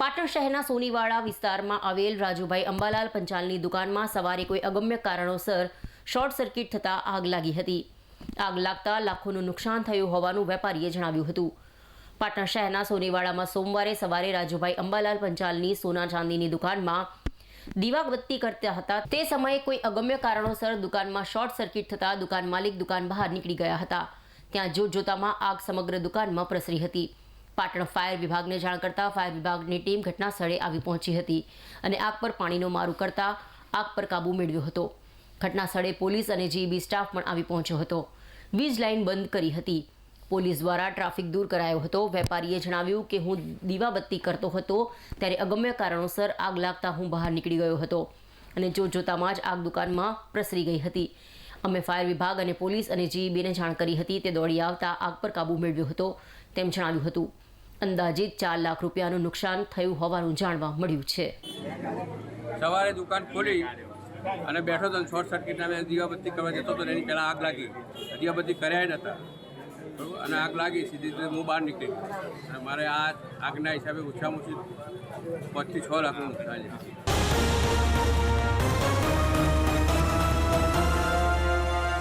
પાટણ શહેરના સોનીવાડા વિસ્તારમાં આવેલ રાજુભાઈ અંબાલાલ પંચાલની દુકાનમાં સવારે કોઈ અગમ્ય કારણોસર શોર્ટ સર્કિટ થતાં આગ લાગી હતી. આગ લાગતા લાખોનું નુકસાન થયું હોવાનું વેપારીએ જણાવ્યું હતું. પાટણ શહેરના સોનીવાડામાં સોમવારે સવારે રાજુભાઈ અંબાલાલ પંચાલની સોના ચાંદીની દુકાનમાં દીવાબત્તી કરતા હતા. તે સમયે કોઈ અગમ્ય કારણોસર દુકાનમાં શોર્ટ સર્કિટ થતાં દુકાન માલિક દુકાન બહાર નીકળી ગયા હતા. ત્યાં જોતજોતામાં આગ સમગ્ર દુકાનમાં પ્રસરી હતી. પાટણ ફાયર વિભાગને જાણ કરતા ફાયર વિભાગની ટીમ ઘટના સ્થળે આવી પહોંચી હતી અને આગ પર પાણીનો મારું કરતા આગ પર કાબૂ મેળવ્યો હતો. ઘટના સ્થળે પોલીસ અને જીબી સ્ટાફ પણ આવી પહોંચ્યો હતો. વીજ લાઇન બંધ કરી હતી. પોલીસ દ્વારા ટ્રાફિક દૂર કરાયો હતો. વેપારીએ જણાવ્યું કે હું દીવાબત્તી કરતો હતો ત્યારે અગમ્ય કારણોસર આગ લાગતા હું બહાર નીકળી ગયો હતો અને જોત જોતામાં જ આગ દુકાનમાં પ્રસરી ગઈ હતી. અમે ફાયર વિભાગ અને પોલીસ અને જીઈબીને જાણ કરી હતી. તે દોડી આવતા આગ પર કાબૂ મેળવ્યો હતો તેમ જણાવ્યું હતું. અંદાજિત ચાર લાખ રૂપિયાનું નુકસાન થયું હોવાનું જાણવા મળ્યું છે. સવારે દુકાન ખોલી અને બેઠો તો શોર્ટ સર્કિટ અમે દીવાબત્તી કરવા જતો હતો એની પહેલાં આગ લાગી. દીવાબત્તી કર્યા નહોતા અને આગ લાગી, સીધી રીતે હું બહાર નીકળી અને મારે આ આગના હિસાબે ઓછામાં ઓછી પાંચથી છ લાખનું નુકસાન છે.